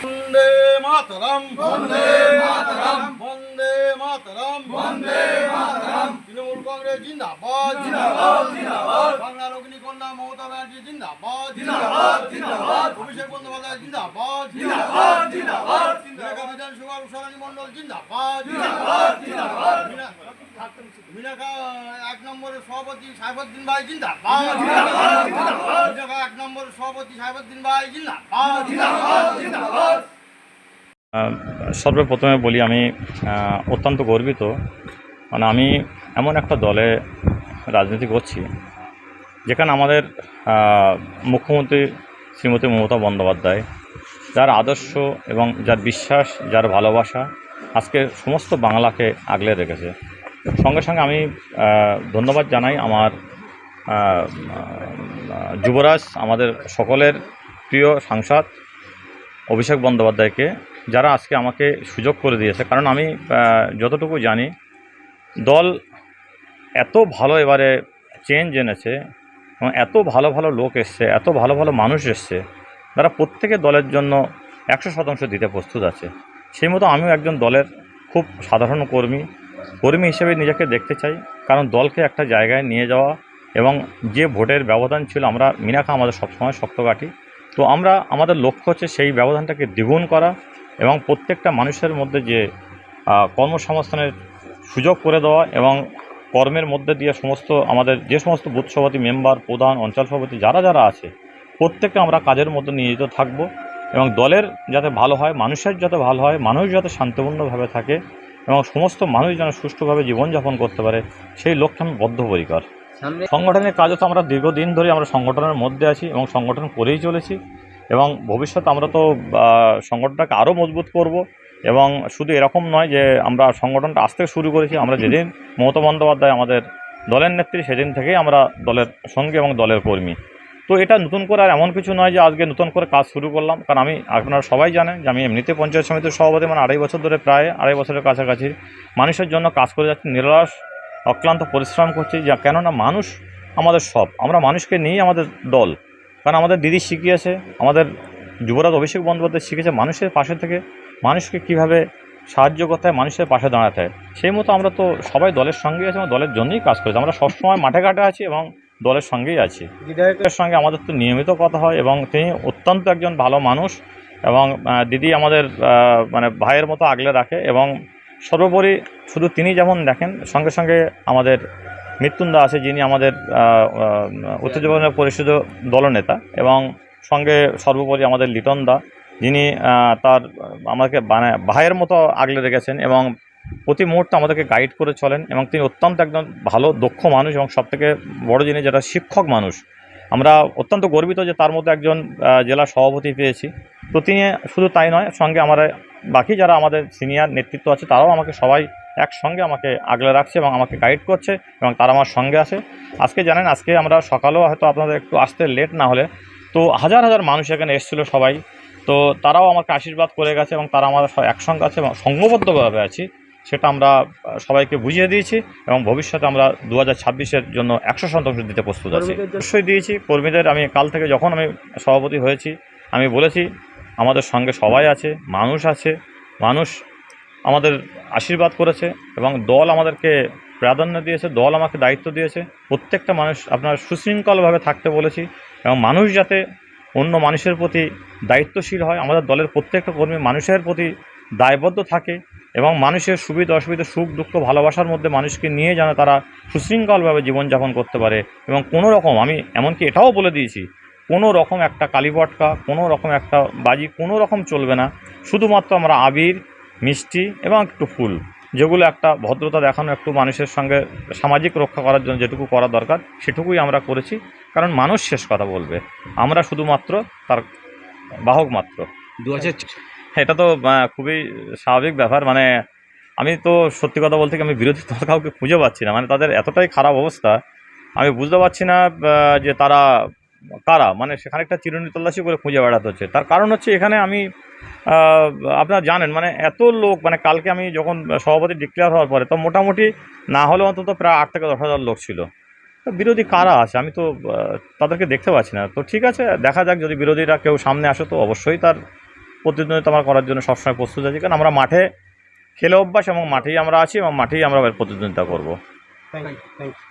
বন্দে মাতরম বন্দে মাতরম বন্দে মাতরম বন্দে মাতরম তৃণমূল কংগ্রেস জিন্দাবাদ জিন্দাবাদ জিন্দাবাদ বাংলার অগ্নিকন্যা মমতা ব্যানার্জি জিন্দাবাদ জিন্দাবাদ জিন্দাবাদ অভিষেক বন্দ্যোপাধ্যায় জিন্দাবাদ জিন্দাবাদ জিন্দাবাদ ঢাকা বিধানসভার উষারানী মণ্ডল জিন্দাবাদ জিন্দাবাদ জিন্দাবাদ মিনাখা এক নম্বরের সভাপতি সাহেবুদ্দিন ভাই মিনাখা এক নম্বরের সভাপতি সাহেবুদ্দিন ভাই আহ, সর্বপ্রথমে বলি আমি অত্যন্ত গর্বিত। মানে আমি এমন একটা দলে রাজনীতি করছি যেখানে আমাদের মুখ্যমন্ত্রী শ্রীমতী মমতা বন্দ্যোপাধ্যায় যার আদর্শ এবং যার বিশ্বাস যার ভালোবাসা আজকে সমস্ত বাংলাকে আগলে রেখেছে। সঙ্গে সঙ্গে আমি ধন্যবাদ জানাই আমার যুবরাজ, আমাদের সকলের প্রিয় সাংসদ অভিষেক বন্দ্যোপাধ্যায়কে, যারা আজকে আমাকে সুযোগ করে দিয়েছে। কারণ আমি যতটুকু জানি, দল এত ভালো এবারে চেঞ্জ এনেছে এবং এত ভালো ভালো লোক এসছে, এত ভালো ভালো মানুষ এসছে, যারা প্রত্যেকে দলের জন্য একশো শতাংশ দিতে প্রস্তুত আছে। সেই মতো আমিও একজন দলের খুব সাধারণ কর্মী। কর্মী হিসেবে নিজেকে দেখতে চাই। কারণ দলকে একটা জায়গায় নিয়ে যাওয়া এবং যে ভোটের ব্যবধান ছিল, আমরা মিনাখা আমাদের সবসময় শক্ত কাটি তো আমরা, আমাদের লক্ষ্য হচ্ছে সেই ব্যবধানটাকে দ্বিগুণ করা এবং প্রত্যেকটা মানুষের মধ্যে যে কর্মসংস্থানের সুযোগ করে দেওয়া এবং কর্মের মধ্যে দিয়ে সমস্ত আমাদের যে সমস্ত বুথ সভাপতি, মেম্বার, প্রধান, অঞ্চল সভাপতি, যারা যারা আছে, প্রত্যেককে আমরা কাজের মধ্যে নিয়োজিত থাকব এবং দলের যাতে ভালো হয়, মানুষের যাতে ভালো হয়, মানুষ যাতে শান্তিপূর্ণভাবে থাকে এবং সমস্ত মানুষ যেন সুষ্ঠুভাবে জীবনযাপন করতে পারে সেই লক্ষ্যে আমি বদ্ধপরিকর। সংগঠনের কাজও তো আমরা দীর্ঘদিন ধরে আমরা সংগঠনের মধ্যে আছি এবং সংগঠন করেই চলেছি এবং ভবিষ্যতে আমরা তো সংগঠনটাকে আরও মজবুত করব এবং শুধু এরকম নয় যে আমরা সংগঠনটা আজ থেকে শুরু করেছি আমরা যেদিন মমতা বন্দ্যোপাধ্যায় আমাদের দলের নেত্রী সেদিন থেকেই আমরা দলের সঙ্গে এবং দলের কর্মী। তো এটা নতুন করে আর এমন কিছু নয় যে আজকে নতুন করে কাজ শুরু করলাম। কারণ আমি, আপনারা সবাই জানেন যে আমি এমনিতে পঞ্চায়েত সমিতির সভাপতি মানে আড়াই বছর ধরে প্রায় আড়াই বছরের কাছাকাছি মানুষের জন্য কাজ করে যাচ্ছি, নিরলস, অক্লান্ত পরিশ্রম করছি, যা কেননা মানুষ আমাদের সব। আমরা মানুষকে নিয়েই আমাদের দল। কারণ আমাদের দিদি শিখিয়েছে, আমাদের যুবরাজ অভিষেক বন্দ্যোপাধ্যায় শিখেছে মানুষের পাশে থেকে মানুষকে কীভাবে সাহায্য করতে হয়, মানুষের পাশে দাঁড়াতে হয়। সেই মতো আমরা তো সবাই দলের সঙ্গেই আছি এবং দলের জন্যই কাজ করেছি। আমরা সবসময় মাঠে ঘাটে আছি এবং দলের সঙ্গেই আছি। বিধায়কের সঙ্গে আমাদের তো নিয়মিত কথা হয় এবং তিনি অত্যন্ত একজন ভালো মানুষ এবং দিদি আমাদের মানে ভাইয়ের মতো আগলে রাখে এবং সর্বোপরি শুধু তিনি যেমন দেখেন সঙ্গে সঙ্গে আমাদের মৃত্যুন্দা আছে যিনি আমাদের আহ, পরিষদ দলনেতা এবং সঙ্গে সর্বোপরি আমাদের লিটন দা যিনি তার আমাকে মানে ভাইয়ের মতো আগলে রেখেছেন এবং প্রতি মুহূর্তে আমাদেরকে গাইড করে চলেন এবং তিনি অত্যন্ত একজন ভালো, দক্ষ মানুষ এবং সবথেকে বড় জিনিস যেটা শিক্ষক মানুষ। আমরা অত্যন্ত গর্বিত যে তার মধ্যে একজন জেলা সভাপতি পেয়েছি। তো তিনি শুধু তাই নয়, সঙ্গে আমার বাকি যারা আমাদের সিনিয়র নেতৃত্ব আছে, তারাও আমাকে সবাই একসঙ্গে আমাকে আগলে রাখছে এবং আমাকে গাইড করছে এবং তারা আমার সঙ্গে আছে। আজকে জানেন, আজকে আমরা সকালেও হয়তো আপনাদের একটু আসতে লেট না হলে, তো হাজার হাজার মানুষ এখানে এসেছিল সবাই। তো তারাও আমাকে আশীর্বাদ করে গেছে এবং তারা আমাদের একসঙ্গে আছে এবং সঙ্গবদ্ধভাবে আছি। সেটা আমরা সবাইকে বুঝিয়ে দিয়েছি এবং ভবিষ্যতে আমরা দু হাজার ছাব্বিশের জন্য একশো শতাংশ দিতে প্রস্তুত আছি। অবশ্যই দিয়েছি। কর্মীদের আমি কাল থেকে যখন আমি সভাপতি হয়েছি আমি বলেছি আমাদের সঙ্গে সবাই আছে মানুষ আছে মানুষ আমাদের আশীর্বাদ করেছে এবং দল আমাদেরকে প্রাধান্য দিয়েছে দল আমাকে দায়িত্ব দিয়েছে। প্রত্যেকটা মানুষ আপনার সুশৃঙ্খলভাবে থাকতে বলেছি এবং মানুষ যাতে অন্য মানুষের প্রতি দায়িত্বশীল হয় আমাদের দলের প্রত্যেকটা কর্মী মানুষের প্রতি দায়বদ্ধ থাকে এবং মানুষের সুবিধা, অসুবিধা, সুখ, দুঃখ, ভালোবাসার মধ্যে মানুষকে নিয়ে যেন তারা সুশৃঙ্খলভাবে জীবনযাপন করতে পারে। এবং কোনো রকম, আমি এমনকি এটাও বলে দিয়েছি, কোনো রকম একটা কালীপটকা কোনো রকম একটা বাজি, কোনো রকম চলবে না। শুধুমাত্র আমরা আবির, মিষ্টি এবং একটু ফুল, যেগুলো একটা ভদ্রতা দেখানো, একটু মানুষের সঙ্গে সামাজিক রক্ষা করার জন্য যেটুকু করা দরকার, সেটুকুই আমরা করেছি। কারণ মানুষ শেষ কথা বলবে। আমরা শুধুমাত্র তার বাহক মাত্র। দু হাজার এটা তো খুবই স্বাভাবিক ব্যাপার। মানে আমি তো সত্যি কথা বলতে আমি বিরোধী দল কাউকে খুঁজে পাচ্ছি না। মানে তাদের এতটাই খারাপ অবস্থা, আমি বুঝতে পারছি না যে তারা কারা। মানে সেখানে একটা চিরুনি তল্লাশি করে খুঁজে বেড়াতে হচ্ছে। তার কারণ হচ্ছে এখানে আমি আপনারা জানেন মানে এত লোক মানে কালকে আমি যখন সভাপতি ডিক্লেয়ার হওয়ার পরে, তো মোটামুটি না হলে অন্তত প্রায় আট থেকে দশ হাজার লোক ছিল। তো বিরোধী কারা আছে? আমি তো তাদেরকে দেখতে পাচ্ছি না। তো ঠিক আছে, দেখা যাক, যদি বিরোধীরা কেউ সামনে আসে, তো অবশ্যই তার প্রতিদ্বন্দ্বিতা আমরা করার জন্য সবসময় প্রস্তুত আছি, কারণ আমরা মাঠে খেলে অভ্যাস এবং মাঠেই আমরা আছি এবং মাঠেই আমরা প্রতিদ্বন্দ্বিতা করব। Thank you thank you